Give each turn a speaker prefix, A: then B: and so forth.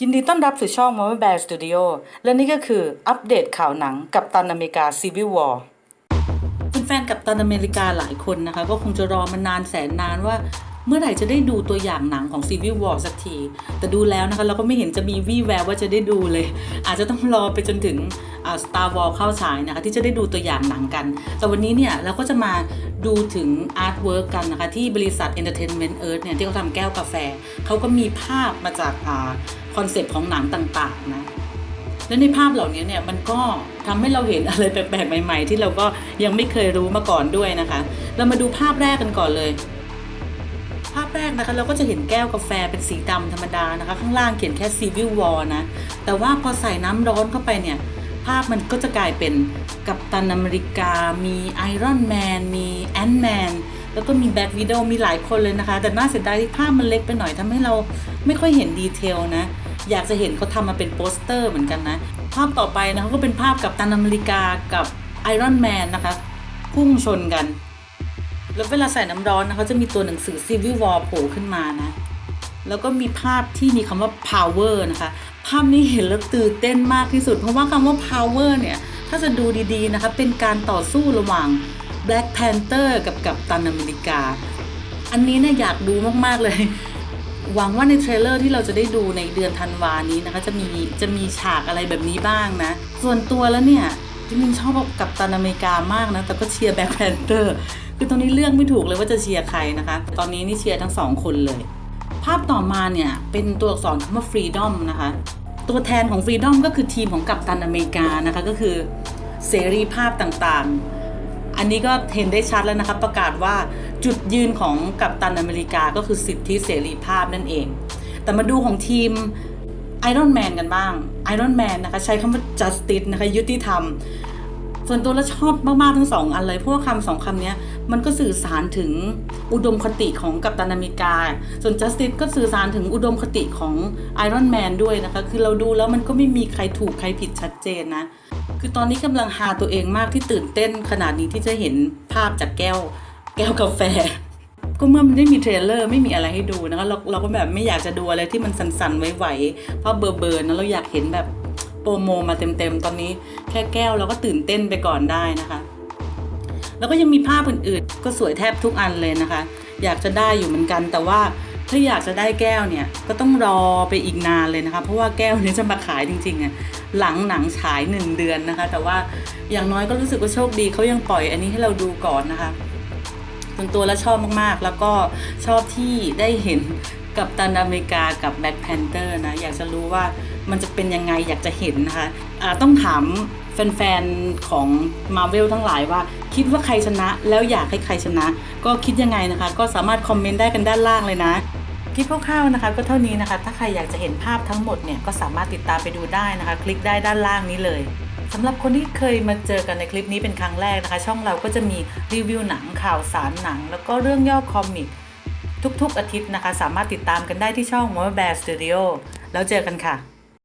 A: ยินดีต้อนรับสู่ช่อง m o m e Bear Studio และนี่ก็คืออัปเดตข่าวหนังกับตันอเมริกา Civil War คุณแฟนกับตันอเมริกาหลายคนนะคะ ก็คงจะรอมานานแสนนานว่า เมื่อไหร่จะได้ดูตัวอย่างหนังของ Civil War สักที แต่ดูแล้วนะคะเราก็ไม่เห็นจะมีวี่แววว่าจะได้ดูเลย อาจจะต้องรอไปจนถึงอ่า Star Wars เข้าฉายนะคะที่จะได้ดูตัวอย่างหนังกัน แต่วันนี้เนี่ยเราก็จะมาดูถึงอาร์ตเวิร์กกันนะคะที่บริษัท Entertainment Earth เนี่ยที่เขาทำแก้วกาแฟ เขาก็มีภาพมาจากคอนเซปต์ของหนังต่างๆนะและในภาพเหล่านี้เนี่ยมันก็ทำให้เราเห็นอะไรแปลกๆใหม่ ๆ ที่เราก็ยังไม่เคยรู้มาก่อนด้วยนะคะ เรามาดูภาพแรกกันก่อนเลย ภาพแรกนะคะเราก็จะเห็นแก้วกาแฟเป็นสีดำธรรมดานะคะ ข้างล่างเขียนแค่ Civil War นะ แต่ว่าพอใส่น้ำร้อนเข้าไปเนี่ย ภาพมันก็จะกลายเป็นกัปตันอเมริกา มีไอรอนแมนมีแอนท์แมนแล้วก็มีแบ็กวิด o w มีหลายคนเลยนะคะ แต่น่าเสียดายที่ภาพมันเล็กไปหน่อยทำให้เราไม่ค่อยเห็นดีเทลนะ อยากจะเห็นเขาทำมาเป็นโปสเตอร์เหมือนกันนะ ภาพต่อไปนะคะก็เป็นภาพกับตันอเมริกากับไอรอนแมนนะคะ พุ่งชนกัน แล้วเวลาใส่น้ำร้อนนะคะจะมีตัวหนังสือ Civil War โผล่ขึ้นมานะ แล้วก็มีภาพที่มีคำว่า power นะคะ ภาพนี้เห็นแล้วตื่นเต้นมากที่สุด เพราะว่าคำว่า power เนี่ย ถ้าจะดูดีๆนะคะ เป็นการต่อสู้ระหว่าง Black Panther กับกับตันอเมริกา อันนี้เนี่ยอยากดูมากๆเลย หวังว่าในเทรลเลอร์ที่เราจะได้ดูในเดือนธันวานี้นะคะ จะมีจะมีฉากอะไรแบบนี้บ้างนะ ส่วนตัวแล้วเนี่ยที่มินชอบกับตันอเมริกามากนะ แต่ก็เชียร์แบ็คแพนเตอร์ คือตรงนี้เลือกไม่ถูกเลยว่าจะเชียร์ใครนะคะ ตอนนี้นี่เชียร์ทั้งสองคนเลย ภาพต่อมาเนี่ย เป็นตัวอักษรคำว่า freedom นะคะ ตัวแทนของ freedom ก็คือทีมของกัปตันอเมริกานะคะ ก็คือเสรีภาพต่างๆ อันนี้ก็เห็นได้ชัดแล้วนะคะประกาศว่าจุดยืนของกัปตันอเมริกาก็คือสิทธิเสรีภาพนั่นเอง แต่มาดูของทีมไอรอนแมนกันบ้างไอรอนแมนนะคะใช้คำว่า justice นะคะยุติธรรม ส่วนตัวแล้วชอบมากๆทั้งสองอันเลยเพราะว่าคำสองคำนี้มันก็สื่อสารถึงอุดมคติของกัปตันอเมริกา ส่วน justice ก็สื่อสารถึงอุดมคติของไอรอนแมนด้วยนะคะ คือเราดูแล้วมันก็ไม่มีใครถูกใครผิดชัดเจนนะ คือตอนนี้กำลังหาตัวเองมากที่ตื่นเต้นขนาดนี้ที่จะเห็นภาพจากแก้ว แก้วกาแฟก็เมื่อมันไม่มีเทรลเลอร์ไม่มีอะไรให้ดูนะคะเราเราก็แบบไม่อยากจะดูอะไรที่มันสันๆไวๆเพราะเบอร์เบอร์นะเราอยากเห็นแบบ โปรโมมาเต็มๆ ตอนนี้แค่แก้วเราก็ตื่นเต้นไปก่อนได้นะคะ แล้วก็ยังมีภาพอื่นๆ ก็สวยแทบทุกอันเลยนะคะ อยากจะได้อยู่เหมือนกัน แต่ว่าถ้าอยากจะได้แก้วเนี่ยก็ต้องรอไปอีกนานเลยนะคะ เพราะว่าแก้วนี้จะมาขายจริงๆอะหลังหนังฉายหนึ่งเดือนนะคะ แต่ว่าอย่างน้อยก็รู้สึกว่าโชคดีเขายังปล่อยอันนี้ให้เราดูก่อนนะคะส่วนตัวแล้วชอบมากๆ แล้วก็ชอบที่ได้เห็นกับตันอเมริกากับแบ็คแพนเตอร์นะ อยากจะรู้ว่า มันจะเป็นยังไงอยากจะเห็นนะคะะต้องถามแฟนๆ ของ Marvel ทั้งหลายว่า คิดว่าใครชนะแล้วอยากให้ใครชนะ ก็คิดยังไงนะคะ ก็สามารถคอมเมนต์ได้กันด้านล่างเลยนะคลิปคร่าวๆนะคะ ก็เท่านี้นะคะ ถ้าใครอยากจะเห็นภาพทั้งหมดเนี่ยก็สามารถติดตามไปดูได้นะคะ คลิกได้ด้านล่างนี้เลยสำหรับคนที่เคยมาเจอกันในคลิปนี้เป็นครั้งแรกนะคะ ช่องเราก็จะมีรีวิวหนังข่าวสารหนัง แล้วก็เรื่องย่อคอมิกทุกๆอาทิตย์นะคะ สามารถติดตามกันได้ที่ช่อง m o b i l e Studio แล้วเจอกันค่ะ